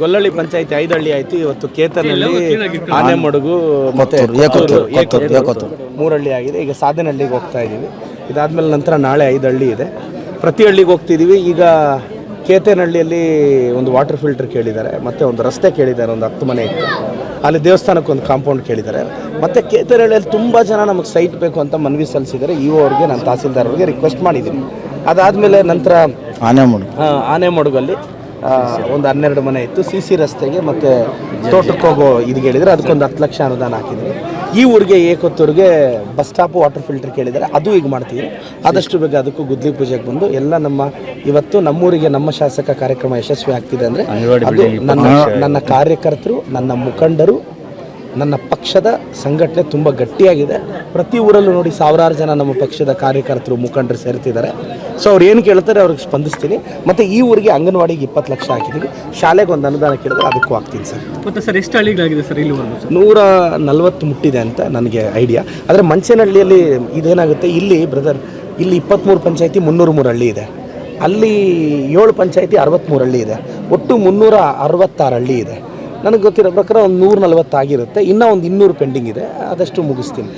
ಗೊಲ್ಲಳ್ಳಿ ಪಂಚಾಯತಿ ಐದಳ್ಳಿ ಆಯ್ತು. ಇವತ್ತು ಕೇತನಲ್ಲಿ ಆನೆಮಡುಗು ಮತ್ತೆ ಏಕೊತ್ತೂರು. ಮೂರಳ್ಳಿ ಆಗಿದೆ. ಈಗ ಸಾಧನಹಳ್ಳಿಗೆ ಹೋಗ್ತಾ ಇದ್ದೀವಿ ಇದಾದ್ಮೇಲೆ ನಂತರ ನಾಳೆ ಐದು ಹಳ್ಳಿ ಇದೆ. ಪ್ರತಿ ಹಳ್ಳಿಗೆ ಹೋಗ್ತಿದ್ದೀವಿ ಈಗ ಕೇತನಹಳ್ಳಿಯಲ್ಲಿ ಒಂದು ವಾಟರ್ ಫಿಲ್ಟರ್ ಕೇಳಿದ್ದಾರೆ. ಮತ್ತೆ ಒಂದು ರಸ್ತೆ ಕೇಳಿದ್ದಾರೆ. ಒಂದು ಹತ್ತು ಮನೆ ಇತ್ತು. ಅಲ್ಲಿ ದೇವಸ್ಥಾನಕ್ಕೆ ಒಂದು ಕಾಂಪೌಂಡ್ ಕೇಳಿದ್ದಾರೆ. ಮತ್ತೆ ಕೇತನಹಳ್ಳಿಯಲ್ಲಿ ತುಂಬ ಜನ ನಮಗೆ ಸೈಟ್ ಬೇಕು ಅಂತ ಮನವಿ ಸಲ್ಲಿಸಿದ್ದಾರೆ. ಇ ಅವ್ರಿಗೆ ನಾನು ತಹಸೀಲ್ದಾರ್ ಅವ್ರಿಗೆ ರಿಕ್ವೆಸ್ಟ್ ಮಾಡಿದ್ದೀನಿ. ಅದಾದಮೇಲೆ ನಂತರ ಆನೆ ಮಡುಗು. ಹಾಂ ಆನೆಮಡುಗಲ್ಲಿ ಆ, ಒಂದು ಹನ್ನೆರಡು ಮನೆ ಇತ್ತು ಸಿ ಸಿ ರಸ್ತೆಗೆ ಮತ್ತೆ ತೋಟಕ್ಕೆ ಹೋಗೋ ಇದು ಹೇಳಿದರೆ ಅದಕ್ಕೊಂದು ಹತ್ತು ಲಕ್ಷ ಅನುದಾನ ಹಾಕಿದ್ರು. ಈ ಊರಿಗೆ ಏಕೊತ್ತೂರಿಗೆ ಬಸ್ ಸ್ಟಾಪ್ ವಾಟರ್ ಫಿಲ್ಟರ್ ಕೇಳಿದರೆ ಅದು ಈಗ ಮಾಡ್ತೀವಿ ಆದಷ್ಟು ಬೇಗ ಅದಕ್ಕೂ ಗುದ್ಲಿ ಪೂಜೆಗೆ ಬಂದು ಎಲ್ಲ ನಮ್ಮ ಇವತ್ತು ನಮ್ಮೂರಿಗೆ ನಮ್ಮ ಶಾಸಕ ಕಾರ್ಯಕ್ರಮ ಯಶಸ್ವಿ ಆಗ್ತಿದೆ ಅಂದರೆ ಅದು ನನ್ನ ನನ್ನ ಕಾರ್ಯಕರ್ತರು ನನ್ನ ಮುಖಂಡರು ನನ್ನ ಪಕ್ಷದ ಸಂಘಟನೆ ತುಂಬ ಗಟ್ಟಿಯಾಗಿದೆ. ಪ್ರತಿ ಊರಲ್ಲೂ ನೋಡಿ ಸಾವಿರಾರು ಜನ ನಮ್ಮ ಪಕ್ಷದ ಕಾರ್ಯಕರ್ತರು ಮುಖಂಡರು ಸೇರ್ತಿದ್ದಾರೆ. ಸೊ ಅವ್ರು ಏನು ಕೇಳ್ತಾರೆ ಅವ್ರಿಗೆ ಸ್ಪಂದಿಸ್ತೀನಿ. ಮತ್ತು ಈ ಊರಿಗೆ ಅಂಗನವಾಡಿಗೆ ಇಪ್ಪತ್ತು ಲಕ್ಷ ಹಾಕಿದ್ದೀವಿ ಶಾಲೆಗೆ ಒಂದು ಅನುದಾನ ಕೇಳಿದ್ರೆ ಅದಕ್ಕೂ ಹಾಕ್ತೀನಿ ಸರ್. ಮತ್ತು ಸರ್ ಎಷ್ಟು ಹಳ್ಳಿಗಳಾಗಿದೆ ಸರ್ ಇಲ್ಲಿ ನೂರ ನಲವತ್ತು ಮುಟ್ಟಿದೆ ಅಂತ ನನಗೆ ಐಡಿಯಾ. ಆದರೆ ಮಂಚೇನಹಳ್ಳಿಯಲ್ಲಿ ಇದೇನಾಗುತ್ತೆ ಇಲ್ಲಿ ಬ್ರದರ್ ಇಲ್ಲಿ ಇಪ್ಪತ್ತ್ಮೂರು ಪಂಚಾಯತಿ ಮುನ್ನೂರು ಮೂರು ಹಳ್ಳಿ ಇದೆ. ಅಲ್ಲಿ ಏಳು ಪಂಚಾಯತಿ ಅರವತ್ತ್ಮೂರು ಹಳ್ಳಿ ಇದೆ. ಒಟ್ಟು ಮುನ್ನೂರ ಅರವತ್ತಾರು ಹಳ್ಳಿ ಇದೆ. ನನಗೆ ಗೊತ್ತಿರೋ ಪ್ರಕಾರ ಒಂದು ನೂರ ನಲ್ವತ್ತು ಆಗಿರುತ್ತೆ. ಇನ್ನೂ ಒಂದು ಇನ್ನೂರು ಪೆಂಡಿಂಗ್ ಇದೆ. ಆದಷ್ಟು ಮುಗಿಸ್ತೀನಿ.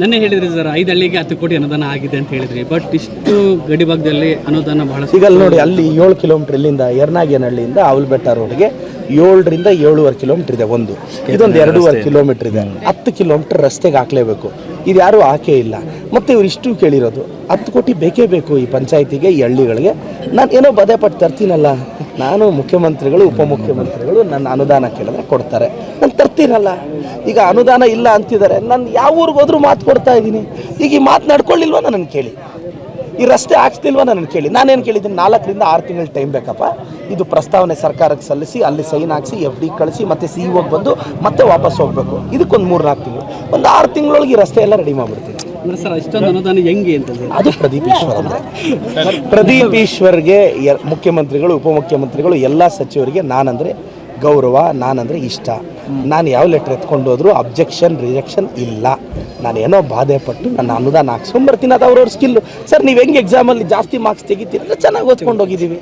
ನೆನ್ನೆ ಹೇಳಿದ್ರಿ ಸರ್ ಐದು ಹಳ್ಳಿಗೆ ಹತ್ತು ಕೋಟಿ ಅನುದಾನ ಆಗಿದೆ ಅಂತ ಹೇಳಿದ್ರಿ. ಬಟ್ ಇಷ್ಟು ಗಡಿ ಭಾಗದಲ್ಲಿ ಅನುದಾನ ಬಹಳ ಈಗ ಅಲ್ಲಿ ನೋಡಿ ಅಲ್ಲಿ ಏಳು ಕಿಲೋಮೀಟರ್ ಇಲ್ಲಿಂದ ಯರ್ನಾಗೇನಹಳ್ಳಿಯಿಂದ ಅವಲ್ಬೆಟ್ಟ ರೋಡ್ಗೆ ಏಳರಿಂದ ಏಳುವರೆ ಕಿಲೋಮೀಟರ್ ಇದೆ ಒಂದು. ಇದೊಂದು ಎರಡೂವರೆ ಕಿಲೋಮೀಟರ್ ಇದೆ. ಹತ್ತು ಕಿಲೋಮೀಟರ್ ರಸ್ತೆಗೆ ಹಾಕ್ಲೇಬೇಕು. ಇದು ಯಾರೂ ಆಕೆ ಇಲ್ಲ. ಮತ್ತು ಇವ್ರು ಇಷ್ಟು ಕೇಳಿರೋದು, ಹತ್ತು ಕೋಟಿ ಬೇಕೇ ಬೇಕು ಈ ಪಂಚಾಯತಿಗೆ, ಈ ಹಳ್ಳಿಗಳಿಗೆ. ನಾನು ಏನೋ ಪಟ್ಟು ತರ್ತೀನಲ್ಲ, ನಾನು ಮುಖ್ಯಮಂತ್ರಿಗಳು, ಉಪಮುಖ್ಯಮಂತ್ರಿಗಳು ನನ್ನ ಅನುದಾನ ಕೇಳಿದ್ರೆ ಕೊಡ್ತಾರೆ. ನಾನು ತರ್ತೀನಲ್ಲ, ಈಗ ಅನುದಾನ ಇಲ್ಲ ಅಂತಿದ್ದಾರೆ, ನಾನು ಯಾವ ಊರಿಗೆ ಹೋದರೂ ಮಾತು ಕೊಡ್ತಾ ಇದ್ದೀನಿ. ಈಗ ಈ ಮಾತು ನಡ್ಕೊಳ್ಳಿಲ್ವ ನನ್ನ ಕೇಳಿ? ಈ ರಸ್ತೆ ಹಾಕ್ಸ್ತಿಲ್ವ ನಾನು ಕೇಳಿ? ನಾನೇನು ಕೇಳಿದ್ದೀನಿ, ನಾಲ್ಕರಿಂದ ಆರು ತಿಂಗಳು ಟೈಮ್ ಬೇಕಪ್ಪ. ಇದು ಪ್ರಸ್ತಾವನೆ ಸರ್ಕಾರಕ್ಕೆ ಸಲ್ಲಿಸಿ, ಅಲ್ಲಿ ಸೈನ್ ಹಾಕಿಸಿ ಎಫ್ ಡಿ ಕಳಿಸಿ, ಮತ್ತೆ ಸಿ ಹೋಗಿ ಬಂದು ಮತ್ತೆ ವಾಪಸ್ ಹೋಗಬೇಕು. ಇದಕ್ಕೊಂದು ಮೂರು ನಾಲ್ಕು ತಿಂಗಳು. ಒಂದು ಆರು ತಿಂಗಳೊಳಗೆ ಈ ರಸ್ತೆ ಎಲ್ಲ ರೆಡಿ ಮಾಡಿಬಿಡ್ತೀನಿ ಅಂದ್ರೆ ಅದು ಪ್ರದೀಪ್ ಈಶ್ವರ್ ಅಂದ್ರೆ. ಪ್ರದೀಪ್ ಈಶ್ವರ್ಗೆ ಮುಖ್ಯಮಂತ್ರಿಗಳು ಉಪಮುಖ್ಯಮಂತ್ರಿಗಳು ಎಲ್ಲ ಸಚಿವರಿಗೆ ನಾನಂದ್ರೆ ಗೌರವ ನಾನಂದ್ರೆ ಇಷ್ಟ. ನಾನು ಯಾವ ಲೆಟ್ರ್ ಎತ್ಕೊಂಡು ಹೋದ್ರು ಅಬ್ಜೆಕ್ಷನ್ ರಿಜೆಕ್ಷನ್ ಇಲ್ಲ. ನಾನು ಏನೋ ಬಾಧೆ ಪಟ್ಟು ನನ್ನ ಅನುದಾನ ಹಾಕ್ಸ್ಕೊಂಬರ್ತೀನಿ ಅದು ಅವ್ರವ್ರ ಸ್ಕಿಲ್ಲು ಸರ್ ನೀವು ಹೆಂಗೆ ಎಕ್ಸಾಮಲ್ಲಿ ಜಾಸ್ತಿ ಮಾರ್ಕ್ಸ್ ತೆಗಿತೀರಿ? ಚೆನ್ನಾಗಿ ಓದ್ಕೊಂಡು ಹೋಗಿದ್ದೀವಿ.